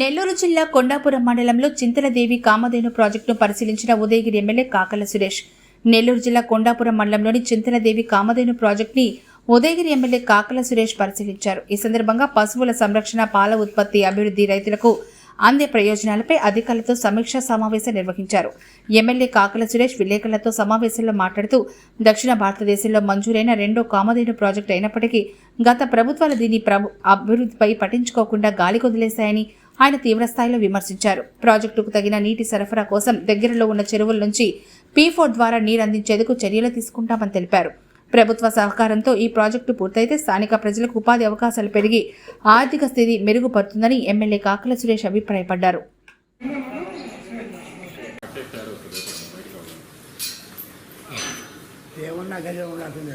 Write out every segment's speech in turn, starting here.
నెల్లూరు జిల్లా కొండాపురం మండలంలో చింతలదేవి కామధేను ప్రాజెక్టును పరిశీలించిన ఉదయగిరి ఎమ్మెల్యే కాకల సురేష్. నెల్లూరు జిల్లా కొండాపురం మండలంలోని చింతలదేవి కామధేను ప్రాజెక్టుని ఉదయగిరి ఎమ్మెల్యే కాకల సురేష్ పరిశీలించారు. ఈ సందర్భంగా పశువుల సంరక్షణ పాల ఉత్పత్తి అభివృద్ధి రైతులకు అందే ప్రయోజనాలపై అధికారులతో సమీక్షా సమావేశం నిర్వహించారు. ఎమ్మెల్యే కాకల సురేష్ విలేకరులతో సమావేశంలో మాట్లాడుతూ దక్షిణ భారతదేశంలో మంజూరైన రెండో కామధేను ప్రాజెక్టు అయినప్పటికీ గత ప్రభుత్వాలు దీని ప్రభు అభివృద్ధిపై పట్టించుకోకుండా గాలి కొదిలేశాయని ఆయన తీవ్రస్థాయిలో విమర్శించారు. ప్రాజెక్టుకు తగిన నీటి సరఫరా కోసం దగ్గరలో ఉన్న చెరువుల నుంచి పీ ద్వారా నీరు అందించేందుకు చర్యలు తీసుకుంటామని తెలిపారు. ప్రభుత్వ సహకారంతో ఈ ప్రాజెక్టు పూర్తయితే స్థానిక ప్రజలకు ఉపాధి అవకాశాలు పెరిగి ఆర్థిక స్థితి మెరుగుపడుతుందని ఎమ్మెల్యే కాకల సురేష్ అభిప్రాయపడ్డారు. ఏమన్నా ఉండాల్సిందే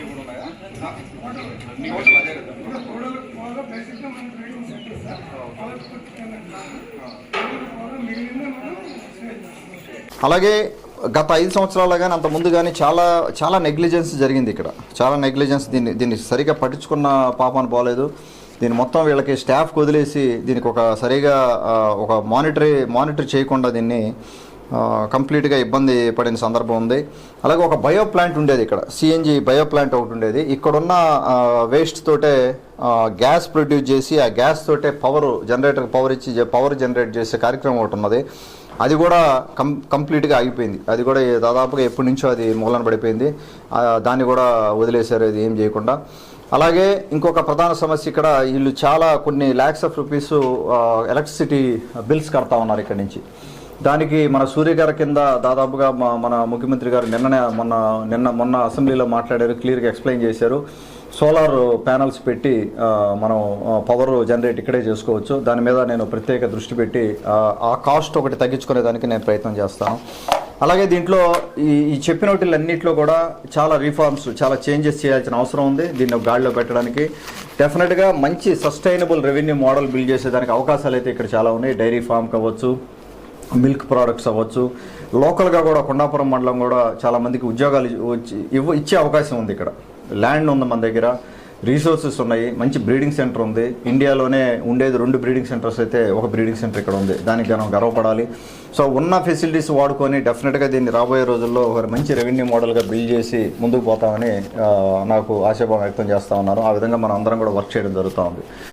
అలాగే గత ఐదు సంవత్సరాలు కానీ అంత ముందు కానీ చాలా చాలా నెగ్లిజెన్స్ జరిగింది ఇక్కడ. చాలా నెగ్లిజెన్స్ దీన్ని దీన్ని సరిగా పట్టించుకున్న పాపాన్ని పోలేదు. దీన్ని మొత్తం వీళ్ళకి స్టాఫ్ వదిలేసి దీనికి ఒక సరిగా ఒక మానిటరీ మానిటర్ చేయకుండా దీన్ని కంప్లీట్గా ఇబ్బంది పడిన సందర్భం ఉంది. అలాగే ఒక బయో ప్లాంట్ ఉండేది ఇక్కడ. సిఎన్జి బయో ప్లాంట్ ఒకటి ఉండేది. ఇక్కడున్న వేస్ట్ తోటే గ్యాస్ ప్రొడ్యూస్ చేసి ఆ గ్యాస్ తోటే పవర్ జనరేటర్ పవర్ ఇచ్చి పవర్ జనరేట్ చేసే కార్యక్రమం ఒకటి ఉన్నది. అది కూడా కం కంప్లీట్గా ఆగిపోయింది. అది కూడా దాదాపుగా ఎప్పటి నుంచో అది మూలన పడిపోయింది. దాన్ని కూడా వదిలేశారు. అది ఏం చేయకుండా. అలాగే ఇంకొక ప్రధాన సమస్య ఇక్కడ వీళ్ళు చాలా కొన్ని lakhs of rupees electricity bills కడతా ఉన్నారు ఇక్కడ నుంచి. దానికి మన సూర్య గారి కింద దాదాపుగా మన ముఖ్యమంత్రి గారు నిన్ననే మొన్న నిన్న మొన్న అసెంబ్లీలో మాట్లాడారు క్లియర్గా ఎక్స్ప్లెయిన్ చేశారు. సోలార్ ప్యానల్స్ పెట్టి మనం పవర్ జనరేట్ ఇక్కడే చేసుకోవచ్చు. దాని మీద నేను ప్రత్యేక దృష్టి పెట్టి ఆ, కాస్ట్ ఒకటి తగ్గించుకునే దానికి నేను ప్రయత్నం చేస్తాను. అలాగే దీంట్లో ఈ ఈ చెప్పిన వాటిలన్నింటిలో కూడా చాలా రిఫార్మ్స్ చాలా చేంజెస్ చేయాల్సిన అవసరం ఉంది దీన్ని గాడిలో పెట్టడానికి. డెఫినెట్గా మంచి సస్టైనబుల్ రెవెన్యూ మోడల్ బిల్డ్ చేసేదానికి అవకాశాలు అయితే ఇక్కడ చాలా ఉన్నాయి. డైరీ ఫామ్ కావచ్చు మిల్క్ ప్రోడక్ట్స్ అవ్వచ్చు. లోకల్గా కూడా కొండాపురం మండలం కూడా చాలామందికి ఉద్యోగాలు వచ్చి ఇవ్వ ఇచ్చే అవకాశం ఉంది ఇక్కడ. ల్యాండ్ ఉంది మన దగ్గర రీసోర్సెస్ ఉన్నాయి మంచి బ్రీడింగ్ సెంటర్ ఉంది. ఇండియాలోనే ఉండేది రెండు బ్రీడింగ్ సెంటర్స్ అయితే ఒక బ్రీడింగ్ సెంటర్ ఇక్కడ ఉంది. దానికి మనం గర్వపడాలి. సో ఉన్న ఫెసిలిటీస్ వాడుకొని డెఫినెట్గా దీన్ని రాబోయే రోజుల్లో ఒక మంచి రెవెన్యూ మోడల్గా బిల్డ్ చేసి ముందుకు పోతామని నాకు ఆశాభావం వ్యక్తం చేస్తా ఉన్నారు. ఆ విధంగా మనం అందరం కూడా వర్క్ చేయడం జరుగుతూ ఉంది.